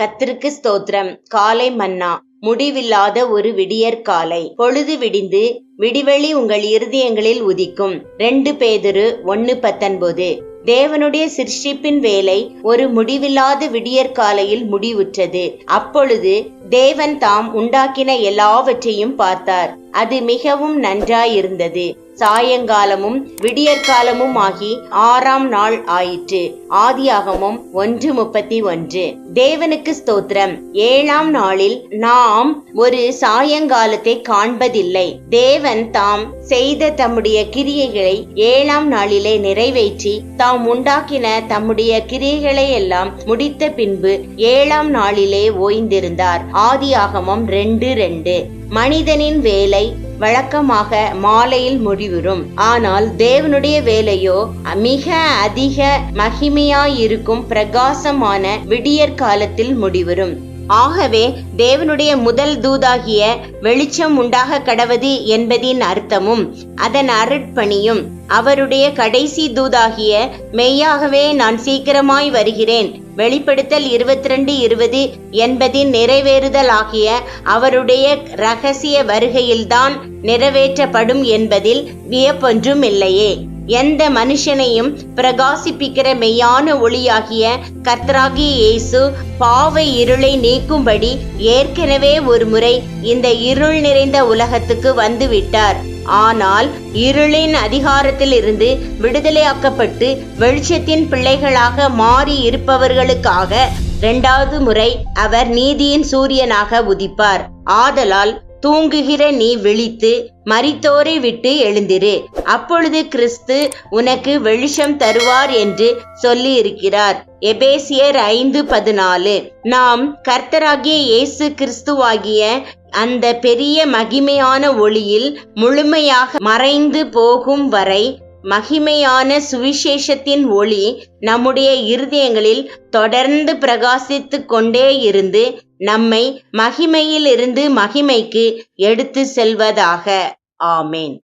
கத்திற்கு ஸ்தோத்திரம். காலை மன்னா முடிவில்லாத ஒரு விடியற் காலை. பொழுது விடிந்து விடிவெளி உங்கள் இருதயங்களில் உதிக்கும். ரெண்டு பேதரு ஒன்னு பத்தொன்பது. தேவனுடைய சிருஷ்டிப்பின் வேலை ஒரு முடிவில்லாத விடியற் காலையில் முடிவுற்றது. அப்பொழுது தேவன் தாம் உண்டாக்கின எல்லாவற்றையும் பார்த்தார். அது மிகவும் நன்றாயிருந்தது. சாயங்காலமும் விடியற்காலமும் ஆகி ஆறாம் நாள் ஆயிற்று. ஆதியாகமும் ஒன்று முப்பத்தி ஒன்று. தேவனுக்கு ஸ்தோத்திரம். ஏழாம் நாளில் நாம் ஒரு சாயங்காலத்தை காண்பதில்லை. தேவன் தாம் செய்த தம்முடைய கிரியைகளை ஏழாம் நாளிலே நிறைவேற்றி தாம் உண்டாக்கின தம்முடைய கிரியைகளை எல்லாம் முடித்த பின்பு ஏழாம் நாளிலே ஓய்ந்திருந்தார். ஆதியாகமம் ரெண்டு ரெண்டு. மனிதனின் வேலை வழக்கமாக மாலையில் முடிவுறும் ஆனால் தேவனுடைய வேலையோ மிக அதிக மகிமையாயிருக்கும் பிரகாசமான விடியற் காலத்தில் முடிவுறும் ஆகவே தேவனுடைய முதல் தூதாகிய வெளிச்சம் உண்டாக கடவது என்பதின் அர்த்தமும் அதன் அருட்பணியும் அவருடைய கடைசி தூதாகிய மெய்யாகவே நான் சீக்கிரமாய் வருகிறேன் வெளிப்படுத்தல் இருபத்தி ரெண்டு இருபது என்பதின் நிறைவேறுதல் ஆகிய அவருடைய ரகசிய வருகையில்தான் நிறைவேற்றப்படும் என்பதில் வியப்பொன்றும் இல்லையே எந்த மனுஷனையும் பிரகாசிப்பிக்கிற மெய்யான ஒளியாகிய கர்த்தராகிய இயேசு பாவை இருளை நீக்கும்படி ஏற்கனவே ஒரு முறை இந்த இருள் நிறைந்த உலகத்துக்கு வந்துவிட்டார். ஆனால் இருளின் அதிகாரத்தில் இருந்து விடுதலையாக்கப்பட்டு வெளிச்சத்தின் பிள்ளைகளாக மாறி இருப்பவர்களுக்காக இரண்டாவது முறை அவர் நீதியின் சூரியனாக உதிப்பார். ஆதலால் தூங்குகிற நீ விழித்து மரித்தோரை விட்டு எழுந்திரு. அப்பொழுது கிறிஸ்து உனக்கு வெளிச்சம் தருவார் என்று சொல்லி இருக்கிறார் எபேசியர் ஐந்து பதினாலு. நாம் கர்த்தராகிய இயேசு கிறிஸ்துவாகிய அந்த பெரிய மகிமையான ஒளியில் முழுமையாக மறைந்து போகும் வரை மகிமையான சுவிசேஷத்தின் ஒளி நம்முடைய இருதயங்களில் தொடர்ந்து பிரகாசித்து கொண்டே இருந்து நம்மை மகிமையிலிருந்து மகிமைக்கு எடுத்து செல்வதாக. ஆமேன்.